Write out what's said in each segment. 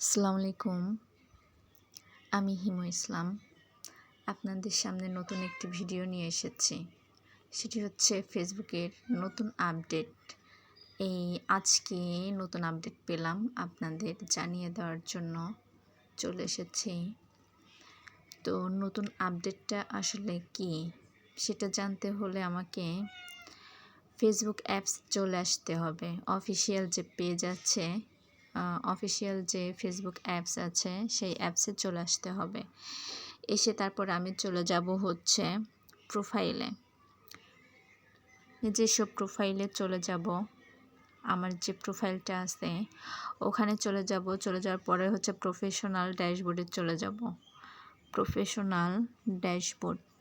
আসসালামু আলাইকুম। আমি হিমু ইসলাম। আপনাদের সামনে নতুন একটি ভিডিও নিয়ে এসেছি। সেটি হচ্ছে ফেসবুকের নতুন আপডেট। এই আজকে নতুন আপডেট পেলাম আপনাদের জানিয়ে দেওয়ার জন্য চলে এসেছি। তো নতুন আপডেটটা আসলে কি? সেটা জানতে হলে আমাকে ফেসবুক অ্যাপস চলে আসতে হবে। অফিসিয়াল যে পেজ আছে অফিসিয়াল যে ফেসবুক অ্যাপস আছে, সেই অ্যাপসে চলে আসতে হবে। এসে তারপর আমি চলে যাব হচ্ছে প্রোফাইলে যেসব প্রোফাইলে চলে যাব, আমার যে প্রোফাইলটা আছে, ওখানে চলে যাব। চলে যাওয়ার পরে হচ্ছে প্রফেশনাল ড্যাশবোর্ডে চলে যাব। প্রফেশনাল ড্যাশবোর্ড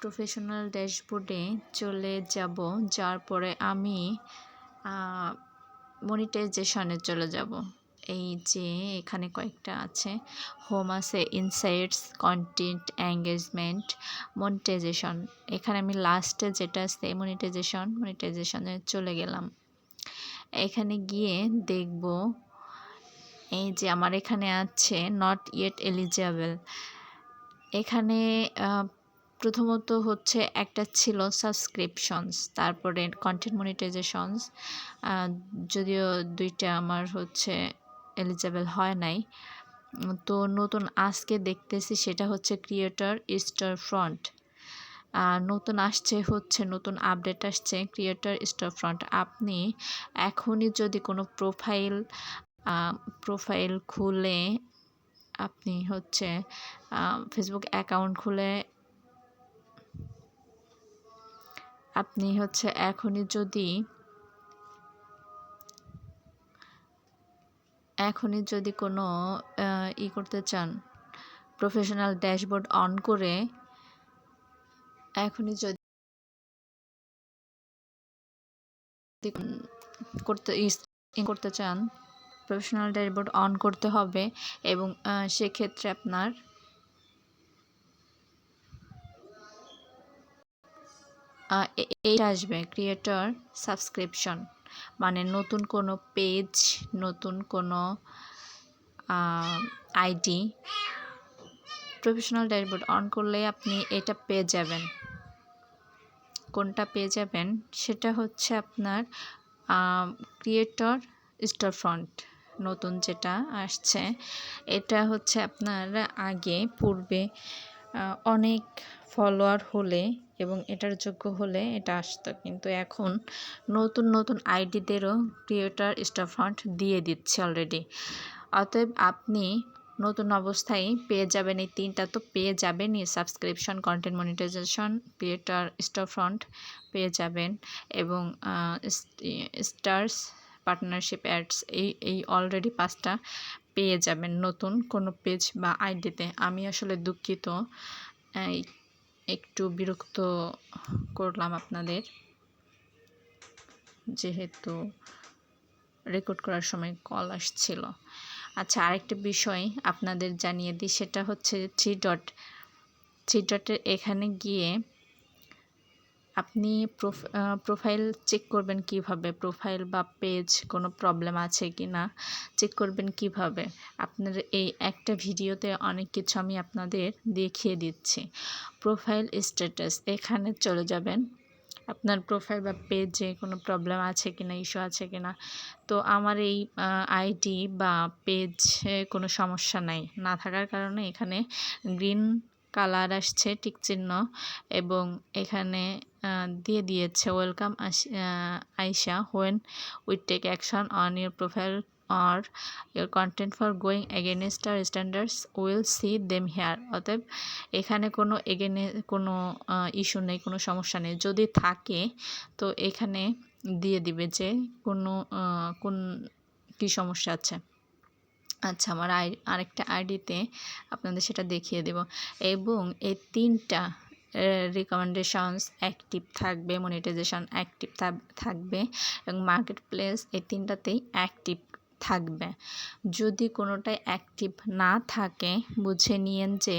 প্রফেশনাল ড্যাশবোর্ডে চলে যাব। যাওয়ার পরে আমি মনিটাইজেশনে চলে যাব। এই যে এখানে কয়েকটা আছে। হোম আছে ইনসাইটস কন্টেন্ট এঙ্গেজমেন্ট মনিটাইজেশন এখানে আমি লাস্টে যেটা আছে মনিটাইজেশন মনিটাইজেশনে চলে গেলাম। এখানে গিয়ে দেখব, এই যে আমার এখানে আছে নট ইয়েট এলিজেবল এখানে প্রথমত হচ্ছে একটা ছিল সাবস্ক্রিপশনস তারপরে কন্টেন্ট মনিটাইজেশনস যদিও দুইটা আমার হচ্ছে এলিজেবল হয় নাই। তো নতুন আজকে দেখতেছি সেটা হচ্ছে ক্রিয়েটর স্টার ফ্রন্ট নতুন আসছে হচ্ছে, নতুন আপডেট আসছে ক্রিয়েটর স্টার ফ্রন্ট আপনি এখনই যদি কোনো প্রোফাইল প্রোফাইল খুলে আপনি হচ্ছে ফেসবুক অ্যাকাউন্ট খুলে আপনি হচ্ছে এখনই যদি এখনই যদি কোনো ই করতে চান প্রফেশনাল ড্যাশবোর্ড অন করে, এখনই যদি করতে করতে চান প্রফেশনাল ড্যাশবোর্ড অন করতে হবে এবং সেক্ষেত্রে আপনার এই আসবে ক্রিয়েটর সাবস্ক্রিপশন মানে নতুন কোনো পেজ নতুন কোনো আইডি প্রফেশনাল ড্যাশবোর্ড অন করলে আপনি এটা পেয়ে যাবেন। কোনটা পেয়ে যাবেন? সেটা হচ্ছে আপনার ক্রিয়েটর স্টোর ফ্রন্ট নতুন যেটা আসছে। এটা হচ্ছে আপনার আগে, পূর্বে অনেক ফলোয়ার হলে এবং এটার যোগ্য হলে এটা আসতো। কিন্তু এখন নতুন নতুন আইডিদেরও ক্রিয়েটার স্টাফান্ট দিয়ে দিচ্ছে অলরেডি অতএব আপনি নতুন অবস্থায় পেয়ে যাবেন এই তিনটা, তো পেয়ে যাবেনই subscription content monetisation creator storefront পেয়ে যাবেন এবং স্টার্স পার্টনারশিপ অ্যাডস এই এই অলরেডি পাঁচটা পেয়ে যাবেন নতুন কোনো পেজ বা আইডিতে। আমি আসলে দুঃখিত একটু বিরক্ত করলাম আপনাদের। যেহেতু রেকর্ড করার সময় কল আসছিল। আচ্ছা আরেকটা বিষয় আপনাদের জানিয়ে দিই, সেটা হচ্ছে থ্রি ডট থ্রি ডটের এখানে গিয়ে আপনি প্রোফাইল চেক করবেন কীভাবে? প্রোফাইল বা পেজ কোনো প্রবলেম আছে কি না চেক করবেন কীভাবে? আপনার এই একটা ভিডিওতে অনেক কিছু আমি আপনাদের দেখিয়ে দিচ্ছি। প্রোফাইল স্ট্যাটাস এখানে চলে যাবেন। আপনার প্রোফাইল বা পেজে কোনো প্রবলেম আছে কি না ইস্যু আছে কি না তো আমার এই আইডি বা পেজে কোনো সমস্যা নাই। না থাকার কারণে এখানে গ্রিন কালার আসছে টিক চিহ্ন এবং এখানে দিয়ে দিয়েছে। ওয়েলকাম আইসা when we take action on your profile or your content for going against our standards will see them here অতএব, এখানে কোনো এগেনে কোনো ইস্যু নেই, কোনো সমস্যা নেই। যদি থাকে, তো এখানে দিয়ে দিবে যে কোনো কোন, কী সমস্যা আছে। আচ্ছা আমার আই, আরেকটা আইডিতে আপনাদের সেটা দেখিয়ে দেব। এবং এই তিনটা রিকমেন্ডেশনস অ্যাক্টিভ থাকবে মনিটাইজেশন অ্যাক্টিভ থাকবে এবং মার্কেট প্লেস এই তিনটাতেই অ্যাক্টিভ থাকবে। যদি কোনোটাই অ্যাক্টিভ না থাকে, বুঝে নিয়েন যে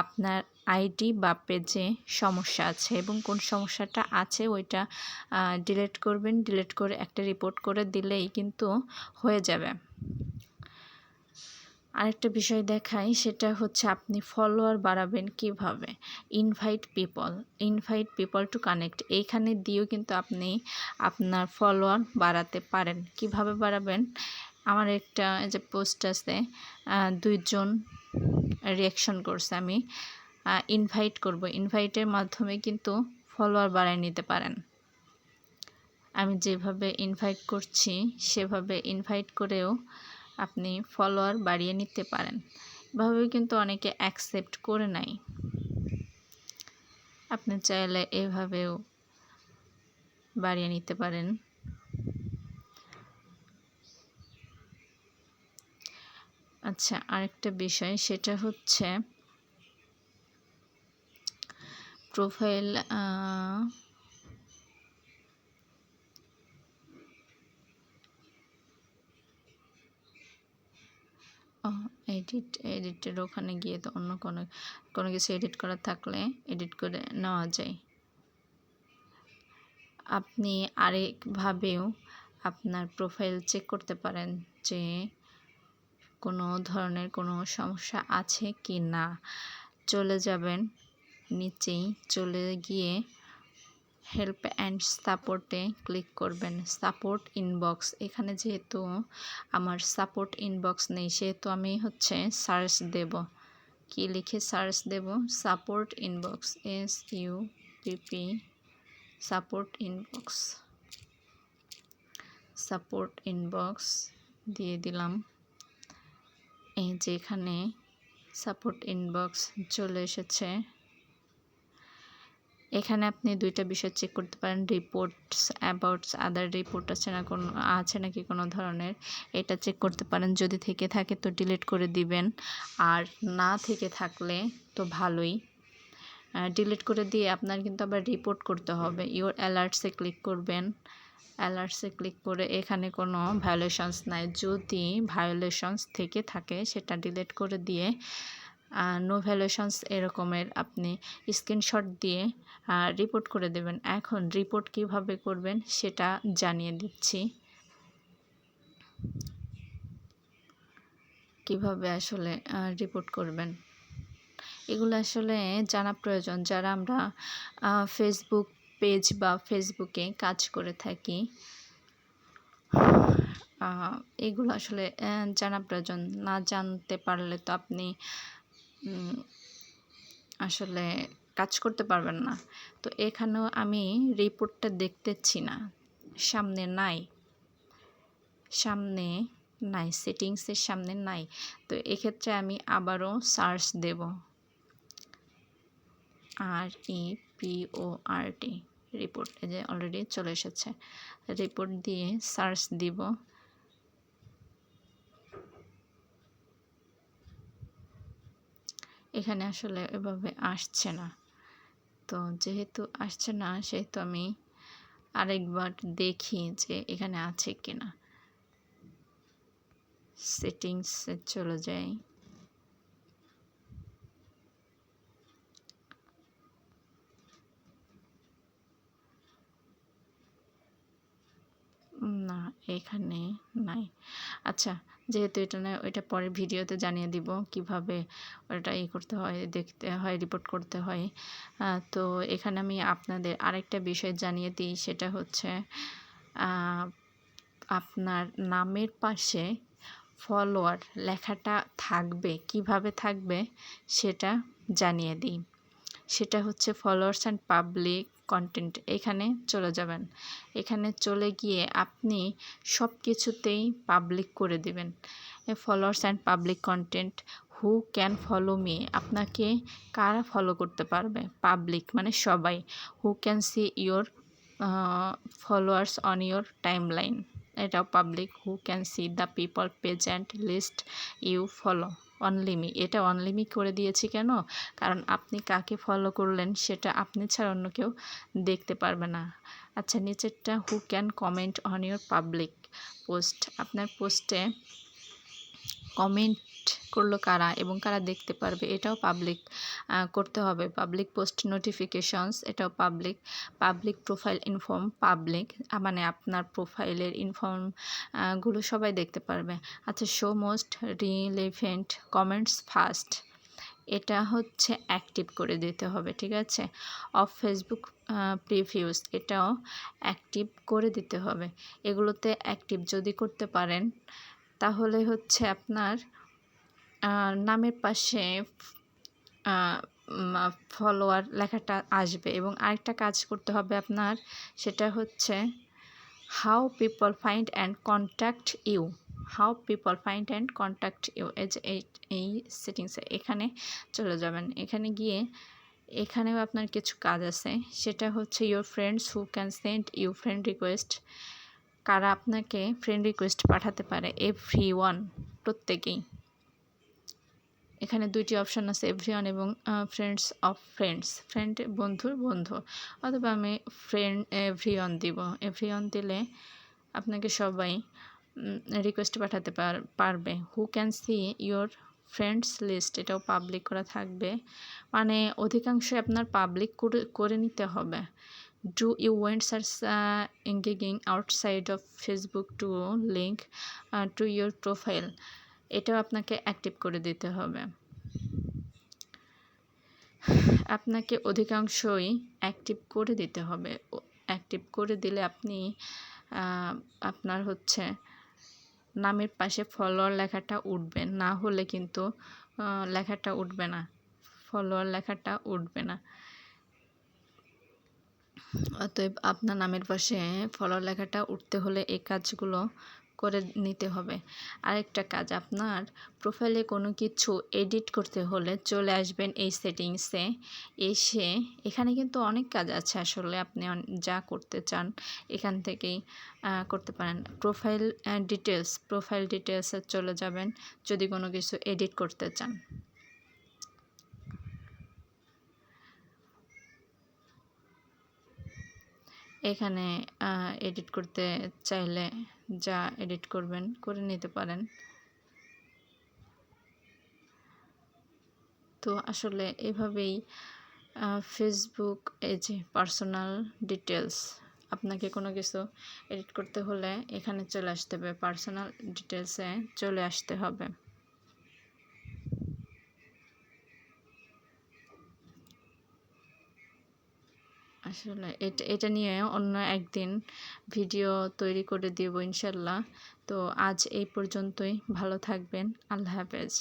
আপনার আইডি বা পেজে সমস্যা আছে এবং কোন সমস্যাটা আছে ওইটা ডিলিট করবেন ডিলিট করে একটা রিপোর্ট করে দিলেই কিন্তু হয়ে যাবে। আরেকটা বিষয় দেখাই, সেটা হচ্ছে আপনি ফলোয়ার বাড়াবেন কীভাবে? Invite people invite people to connect এইখানে দিয়েও কিন্তু আপনি আপনার ফলোয়ার বাড়াতে পারেন। কীভাবে বাড়াবেন? আমার একটা যে পোস্ট আছে দুইজন রিয়াকশন করছে আমি। ইনভাইট করব। ইনভাইটের মাধ্যমে কিন্তু ফলোয়ার বাড়ায় নিতে পারেন। আমি যেভাবে ইনভাইট করছি, সেভাবে ইনভাইট করেও আপনি ফলোয়ার বাড়িয়ে নিতে পারেন। এভাবেও কিন্তু অনেকে অ্যাকসেপ্ট করে নাই। আপনি চাইলে এভাবেও বাড়িয়ে নিতে পারেন। আচ্ছা আরেকটা বিষয় সেটা হচ্ছে প্রোফাইল এডিট এডিটের ওখানে গিয়ে তো অন্য কোনো কোনো কিছু এডিট করা থাকলে এডিট করে নেওয়া যায়। আপনি আরেকভাবেও আপনার প্রোফাইল চেক করতে পারেন যে কোনো ধরনের কোনো সমস্যা আছে কি না চলে যাবেন, নিচেই চলে গিয়ে হেল্প অ্যান্ড সাপোর্টে ক্লিক করবেন সাপোর্ট ইনবক্স এখানে যেহেতু আমার সাপোর্ট ইনবক্স নেই, সেহেতু আমি হচ্ছে সার্চ দেব। কি লিখে সার্চ দেব? Support inbox S U P P support inbox support inbox দিয়ে দিলাম। এই যে এখানে সাপোর্ট ইনবক্স চলে এসেছে। এখানে আপনি দুইটা বিষয় চেক করতে পারেন রিপোর্টস অ্যাবাউটস আদার রিপোর্ট আছে না কোনো, আছে নাকি কোনো ধরনের, এটা চেক করতে পারেন। যদি থেকে থাকে তো ডিলিট করে দিবেন, আর না থেকে থাকলে তো ভালোই। ডিলিট করে দিয়ে আপনার কিন্তু আবার রিপোর্ট করতে হবে। ইওর অ্যালার্টসে ক্লিক করবেন অ্যালার্টসে ক্লিক করে এখানে কোনো ভায়োলেশনস নাই। যদি ভায়োলেশনস থেকে থাকে, সেটা ডিলিট করে দিয়ে নো ভ্যালুয়েশনস এরকমের আপনি স্ক্রিনশট দিয়ে রিপোর্ট করে দেবেন। এখন রিপোর্ট কীভাবে করবেন সেটা জানিয়ে দিচ্ছি। কীভাবে আসলে রিপোর্ট করবেন? এগুলো আসলে জানা প্রয়োজন। যারা আমরা ফেসবুক পেজ বা ফেসবুকে কাজ করে থাকি এগুলো আসলে জানা প্রয়োজন। না জানতে পারলে তো আপনি আসলে কাজ করতে পারবেন না। তো এখানেও আমি রিপোর্টটা দেখতেছি না। সামনে নাই। সামনে নাই। সেটিংসের সামনে নাই। তো এক্ষেত্রে আমি আবারও সার্চ দেব। R E P R T report এই যে অলরেডি চলে এসেছে। রিপোর্ট দিয়ে সার্চ দিব। এখানে আসলে এভাবে আসছে না। তো যেহেতু আসছে না, সেহেতু আমি আরেকবার দেখি যে এখানে আছে কি না সেটিংসে চলে যাই। না, এখানে নাই। আচ্ছা যেহেতু এটা না, ওইটা পরে ভিডিওতে জানিয়ে দিব কীভাবে ওটা ই করতে হয়, দেখতে হয় রিপোর্ট করতে হয়। তো এখানে আমি আপনাদের আরেকটা বিষয় জানিয়ে দিই, সেটা হচ্ছে আপনার নামের পাশে ফলোয়ার লেখাটা থাকবে, কীভাবে থাকবে সেটা জানিয়ে দিই। সেটা হচ্ছে ফলোয়ার্স অ্যান্ড পাবলিক কন্টেন্ট এখানে চলে যাবেন। এখানে চলে গিয়ে আপনি সব কিছুতেই পাবলিক করে দেবেন। Followers and public content who can follow me আপনাকে কারা ফলো করতে পারবে? পাবলিক মানে সবাই। Who can see your followers on your timeline এটাও public who can see the people present list you follow only me এটা অনলিমি করে দিয়েছি কেন? কারণ আপনি কাকে ফলো করলেন সেটা আপনি ছাড়া অন্য কেউ দেখতে পারবে না। আচ্ছা নিচেরটা who can comment on your public post আপনার পোস্টে কমেন্ট পোস্ট করল কারা এবং কারা দেখতে পারবে এটাও পাবলিক করতে হবে। পাবলিক পোস্ট নোটিফিকেশনস এটাও public public profile inform public মানে আপনার প্রোফাইলের ইনফর্মগুলো সবাই দেখতে পারবে। আচ্ছা show most relevant comments first এটা হচ্ছে অ্যাক্টিভ করে দিতে হবে, ঠিক আছে? অফ ফেসবুক প্রিভিউস এটাও অ্যাক্টিভ করে দিতে হবে। এগুলোতে অ্যাক্টিভ যদি করতে পারেন, তাহলে হচ্ছে আপনার নামের পাশে ফলোয়ার লেখাটা আসবে এবং আরেকটা কাজ করতে হবে আপনার, সেটা হচ্ছে how people find and contact you how people find and contact you as এই সেটিংসে এখানে চলে যাবেন। এখানে গিয়ে, এখানেও আপনার কিছু কাজ আছে, সেটা হচ্ছে your friends who can send you friend request কারা আপনাকে ফ্রেন্ড রিকোয়েস্ট পাঠাতে পারে এভরি ওয়ান প্রত্যেকেই। এখানে দুইটি অপশান আছে এভরিওয়ান এবং ফ্রেন্ডস অফ ফ্রেন্ডস ফ্রেন্ড বন্ধুর বন্ধু। অথবা আমি ফ্রেন্ড এভরিওয়ান দিব। এভরিওয়ান দিলে আপনাকে সবাই রিকোয়েস্ট পাঠাতে পারবে। Who can see your friends list এটাও পাবলিক করা থাকবে। মানে অধিকাংশই আপনার পাবলিক করে নিতে হবে। Do you wants are engaging outside of Facebook to link to your profile এটাও আপনাকে অ্যাক্টিভ করে দিতে হবে। আপনাকে অধিকাংশই অ্যাক্টিভ করে দিতে হবে। অ্যাক্টিভ করে দিলে আপনি আপনার হচ্ছে নামের পাশে ফলোয়ার লেখাটা উঠবে। না হলে কিন্তু লেখাটা উঠবে না। ফলোয়ার লেখাটা উঠবে না। অতএব আপনার নামের পাশে ফলোয়ার লেখাটা উঠতে হলে এই কাজগুলো করে নিতে হবে। আরেকটা কাজ, আপনার প্রোফাইলে কোনো কিছু এডিট করতে হলে চলে আসবেন এই সেটিংসে এসে এখানে কিন্তু অনেক কাজ আছে আসলে, আপনি যা করতে চান এখান থেকেই করতে পারেন। প্রোফাইল ডিটেলস প্রোফাইল ডিটেলসে চলে যাবেন যদি কোনো কিছু এডিট করতে চান। এখানে এডিট করতে চাইলে যা এডিট করবেন করে নিতে পারেন। তো আসলে এভাবেই ফেসবুক এই যে পার্সোনাল ডিটেলস আপনাকে কোনো কিছু এডিট করতে হলে এখানে চলে আসতে হবে। পার্সোনাল ডিটেলসে চলে আসতে হবে। আসলে এটা এটা নিয়ে অন্য একদিন ভিডিও তৈরি করে দেব ইনশাল্লাহ। তো আজ এই পর্যন্তই। ভালো থাকবেন। আল্লাহ হাফেজ।